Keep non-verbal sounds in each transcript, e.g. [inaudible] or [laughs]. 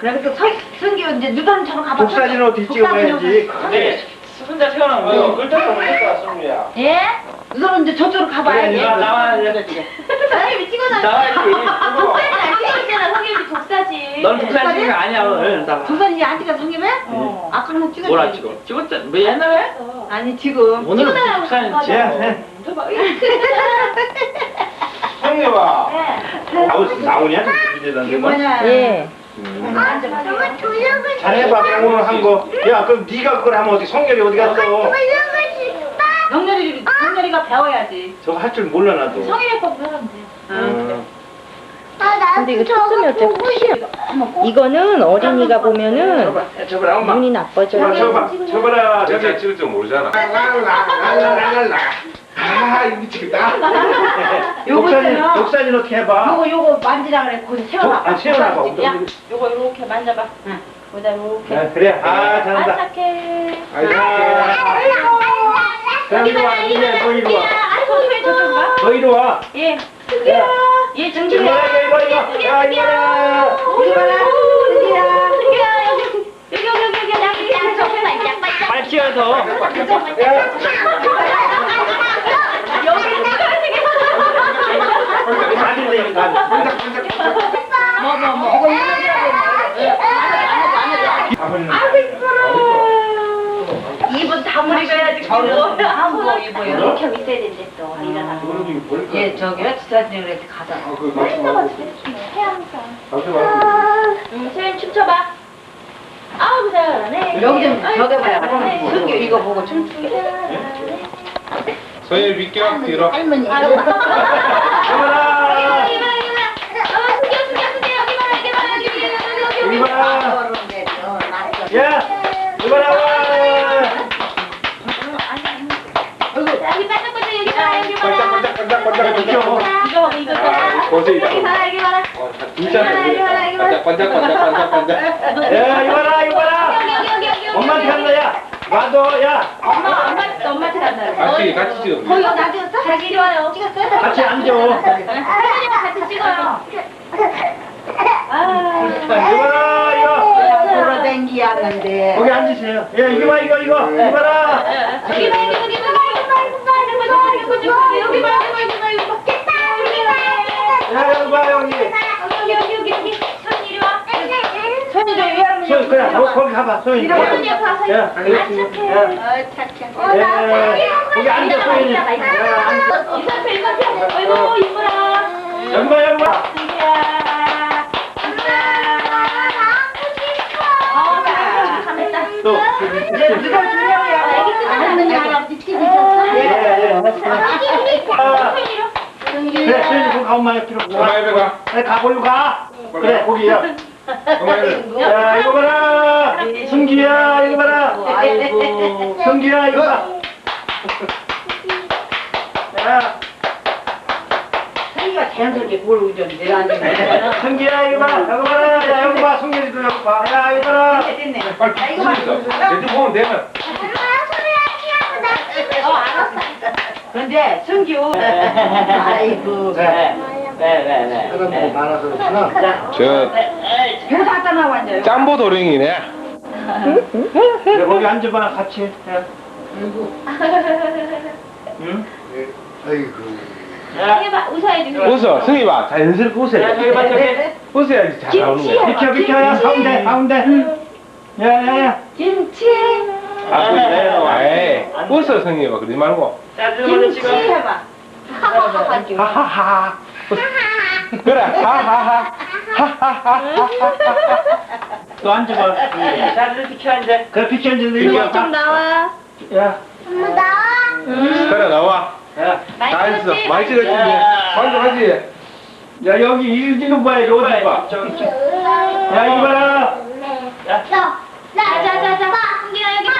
그래 또 성, 성기 이제 저로 가봐. 독사진은 어떻게 찍어봐야지. 네. 혼자 태어난 거 글자도 모르겠다 승우야. 예? 누던 이제 저쪽으로 가봐야지. 그래, 나와야 돼. 선생님이 찍어놔. 나와야지. 독사진 안 찍었잖아. 성님이 독사진. 넌 북산식이 아니야 오늘. 나와. 독사진이 안 찍어 성님은? 어. 아 그러면 찍었지. 뭐라 찍어? 찍었잖아. 왜 옛날에? 아니 지금. 쟤. 형님아. 네. 나오, 나오냐? 이제 뭐냐? 예. 잘해봐, 오늘 한 거. 야, 그럼 네가 그걸 하면 어디 성렬이 어디 갔어? 영렬이 영렬이가 배워야지. 저거 할 줄 몰라 나도. 법 배우면 돼. 어. 근데 이거 초점이 어떻게 이거는 어린이가 보면은 저봐, 저봐라 엄마. 눈이 저봐, 나빠져요. 저봐, 저봐라. 여자 저기. 찍을 줄 모르잖아. 랄랄랄랄랄라. 아, 이거 미치겠다. 요거는 독사진 어떻게 해봐? 요거 요거 만지라 그래. 거기 세워놔. 아, 세워놔봐. 야, 요거 이렇게 만져봐. 응. 거기다 이렇게. 아, 그래. 아, 잘한다. 착해. 아이고. 그럼 이리 와, 이리 와, 너 이리 와. 아이고, 왜 저쪽 가? 너 이리 와. 예. 승기야. 예, 이거 정기야. 봐, 이거, 이거, 이거. 야, 이거 봐. 이거 봐라. 승기야. 승기야, 여기. 여기, 여기, 여기, 여기, 여기. 봐, 이제 빨리. 찍어서. 가 저는 한거 입어 요 이렇게 있어야 되는데 또 일어나서. 모르긴 보니까. 예, 저기 지사진이한테 네, 가자. 해야항상 같이 춤춰봐. 아우, 잘하네. 여기 좀 저기 봐요. 승규 이거 보고 춤추게. 소연 밑에 들어. 할머니. [laughs] 아, 고생이다. 여기 봐라 여기 봐라. 진짜 반짝 반짝 반짝 반짝. 야, 이거 봐라, 이거 봐라. 여기 여기 여기 여기. 엄마한테 간다, 야. 와도, 야. 엄마 엄마 엄마한테 간다. 같이 같이 찍어. 거기 나 찍었어? 자기 이리 와요. 찍었어요? 같이 앉아. 같이 찍어요. 아. 이거 봐라, 이거. 돌아댕기였는데. 거기 앉으세요. 야, 이거 봐, 이거, 이거. 이거 봐라. 여기 봐 여기 여기 봐 여기 봐 여기 봐 여기 봐 여기 봐 여기 봐 여기 봐 거기 가봐 소연이 이러고 그냥 봐서 야, 알겠지. 안 착해. 야. 어, 착해. 어, 예. 나 사랑해요. 거기 앉아 소연이 야, 앉아. 이거 배 이거 배. 아이고 이쁘라. 연마 연마 이야. 어, 나 잘했다. 또 이제 누가 주영이야 애기 뜯어놨는 거 밑에 있었어? 예예 알았어 아. 아. 그래 소연이 거기 가면 많이 필요 없어. 전화해 봐. 그래 가 거기 가 그래 거기야 야, 이거 봐라. 승기야, 이거 봐라. 아이고. 승기야, 이거 봐. 야, 승기가 자연스럽게 뭘 의존 내려앉는 승기야, 이거 봐. 여기 봐라. 야, 여기 봐. 승기도 여기 봐. 야, 이거 봐라. 됐네. 빨리 찍어. 대충 보면 되면. 어, 알았어. 그런데 승규. 아이고. 네. 네, 네, 네. 많아서 그렇구나. 저 이거 다 완전. 짬보 도령이네. 그래, 거기 앉아봐, 같이. 야. 응? 야, 해봐, 웃어야지. 웃어, 승희 봐. 자연스럽게 웃어야 야, 저기 봐, 저기. 웃어야지 잘 나오는 거야. 비켜, 비켜, 야, 가운데, 가운데. 야, 야, 야. 김치. 아, 에이, 웃어 승희 봐. 그러지 말고. 자, 좀 먼저 김치 찍어. 해봐. 하하하. 하 하하. 그래. 하하하. 하하하. 또 앉아봐. 자, 좀 비켜 이제. 그래, 비켜, 이리 와. 좀 나와. 야, 그래 나와. 야. 다 했어. 많이 찍었지. 완전하지. 야, 여기 일지는 봐야 지 어디 봐. 저기. 야, 이거 봐라. 자, 자, 자, 자. 승기야, 여기 봐.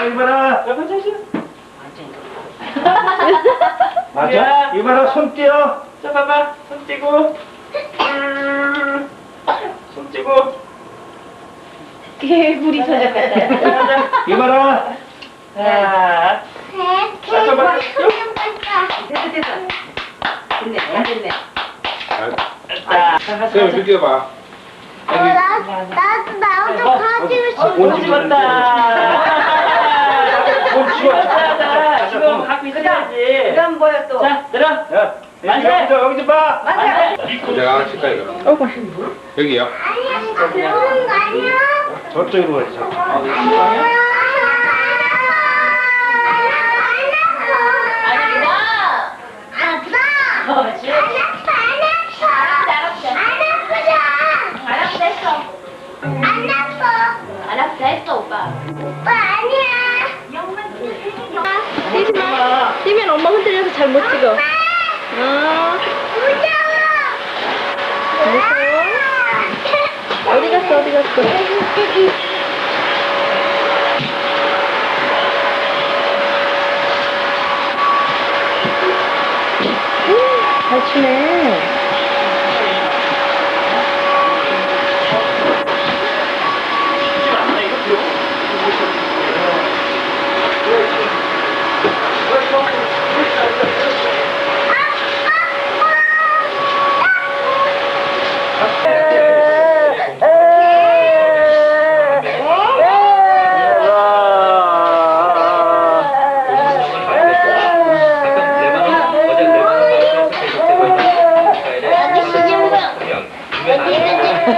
야, 이거 봐라. 여기 자식. 맞아? 이거 봐라, 손 떼어. 자, 봐봐. 손 떼고. 음, 손 떼고. 개구리 터졌겠다. 이거 봐라. 자, 자, 봐봐. 됐어, 됐어. 됐네, 안 됐네. 자, 승희 비켜봐. 나도 나도 가지고 싶어. 못 집었다. 못 집었다. 지금 갖고 있어야지. 그다음 뭐야 또? 자, 들어. 야, 만세. 여기 좀, 여기 좀 봐. 만세. 내가 칠까 이거 어구. 여기요. 저쪽으로 아프다. 알았어 했어. 오빠. 오빠 아니야. 뛰지 마. 뛰면 엄마 흔들려서 잘 못 찍어. 어. 무서워? 어디 갔어, 어디 갔어? 음, 잘 추네.